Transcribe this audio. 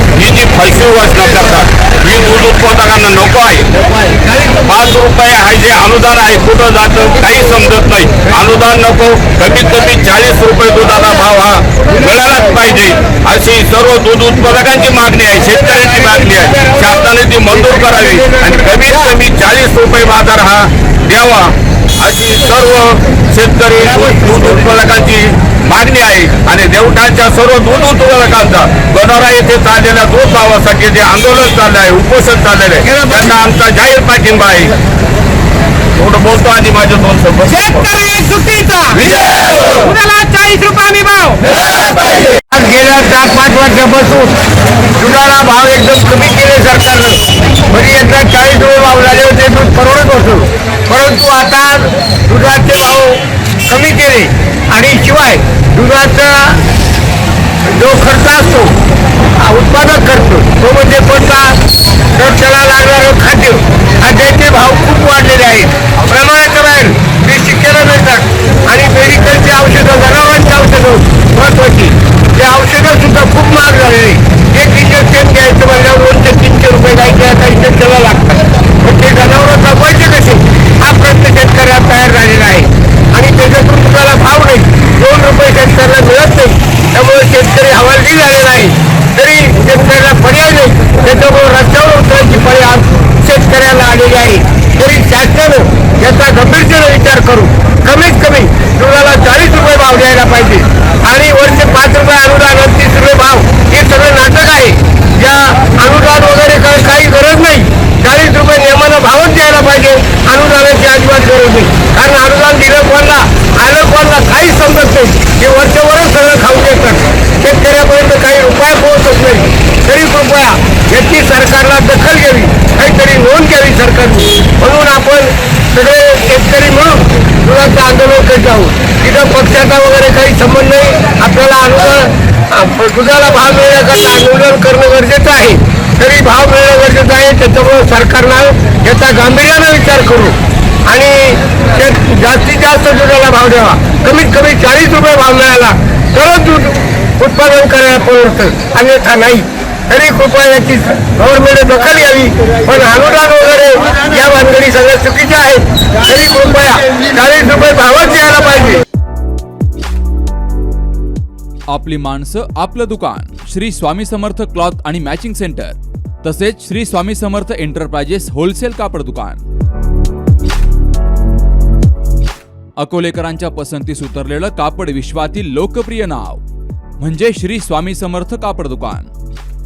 फसवी घोषणा करतात ही दूध उत्पादकांना नको आहे पाच रुपये आहे जे अनुदान आहे कुठं जातं काही समजत नाही अनुदान नको कमीत कमी चाळीस रुपये दुधाचा भाव हा मिळालाच पाहिजे अशी सर्व दूध उत्पादकांची मागणी आहे शेतकऱ्यांची मागणी आहे शासनाने ती मंजूर करावी आणि कमीत कमी चाळीस रुपये बाजार हा द्यावा अशी सर्व शेतकरी दूध उत्पादकांची मागणी आहे. आणि देवठाणच्या सर्व दूध उत्पादकांचा गणोरा येथे चाललेल्या दूध भावासाठी जे आंदोलन चाललं आहे उपोषण चाललेलं आहे त्यांना आमचा जाहीर पाठिंबा आहे. थोडं बोलतो आणि माझे दोन चाळीस रुपये भाव? आज गेल्या चार पाच वर्षापासून दुधाला भाव एकदम कमी केले सरकारनं. म्हणजे एकदा चाळीस रुपये भाव झाले होते दूध परवडत होतं. परंतु आता दुधाचे भाव कमी केले. आणि शिवाय दुधाचा जो खर्च असतो उत्पादक करतो तो म्हणजे कोणता तर त्याला लागणारं खाद्य खाद्याचे भाव खूप वाढलेले आहेत. प्रमाणाच्या बाहेर ते शिक्क्याला मिळतात. आणि मेडिकलची औषधं जनावरांची औषधं महत्वाची. ते औषधं सुद्धा खूप महाग झालेली एक इंजेक्शन घ्यायचं म्हणल्यावर दोनशे तीनशे रुपये जायचे आता इंजेक्शनला लागतात पण ते जनावरं जगवायचे कसे हा प्रश्न शेतकऱ्यात तयार झालेला आहे आणि त्याच्यातून तुम्हाला भाव नाही दोन रुपये शेतकऱ्याला मिळत नाही त्यामुळे शेतकरी हवालदिल झालेला आहे तरी शेतकऱ्याला पर्याय नाही त्याच्यामुळे रस्त्यावर उतरायची पाळी आज शेतकऱ्याला आलेली आहे. तरी शासनानं याचा गंभीरतेने विचार करू कमीत कमी दुधाला चाळीस रुपये भाव द्यायला पाहिजे आणि वर्ष पाच रुपये अनुदान तीस रुपये भाव हे सगळं नाटक आहे या अनुदान वगैरे काय काही गरज नाही चाळीस रुपये नियमानं भावच द्यायला पाहिजे अनुदानाची अजिबात गरज नाही कारण अनुदान दिलं कोणला आलं कोणला काहीच समजत नाही हे वर्षभरच सगळं खाऊ देतात शेतकऱ्यापर्यंत काही उपाय पोहोचत नाही तरी कृपया याची सरकारला दखल घ्यावी काहीतरी नोंद घ्यावी सरकारने म्हणून आपण सगळे शेतकरी मिळून दुधाचं आंदोलन जाऊ आहोत तिथं पक्षाचा वगैरे काही संबंध नाही. आपल्याला अनुदान दुधाला भाव मिळण्याकरता आंदोलन करणं गरजेचं आहे. तरी भाव मिळणं गरजेचं आहे. त्याच्यामुळे सरकारनं याचा गांभीर्यानं विचार करू. आणि जास्तीत जास्त दुधाला भाव द्यावा. कमीत कमी चाळीस रुपये भाव मिळाला तरच दूध उत्पादन करायला परवडतं. अन्यथा नाही. तरी कृपया याची गव्हर्नमेंटने दखल घ्यावी. पण अनुदान वगैरे या भानगडी सगळ्या चुकीच्या आहेत तरी कृपया चाळीस रुपये भावच यायला पाहिजे. आपली माणसं आपलं दुकान. श्री स्वामी समर्थ क्लॉथ आणि मॅचिंग सेंटर. तसेच श्री स्वामी समर्थ एंटरप्राइजेस होलसेल कापड दुकान. अकोलेकरांच्या पसंतीस उतरलेलं कापड विश्वातील लोकप्रिय नाव. म्हणजे श्री स्वामी समर्थ कापड दुकान.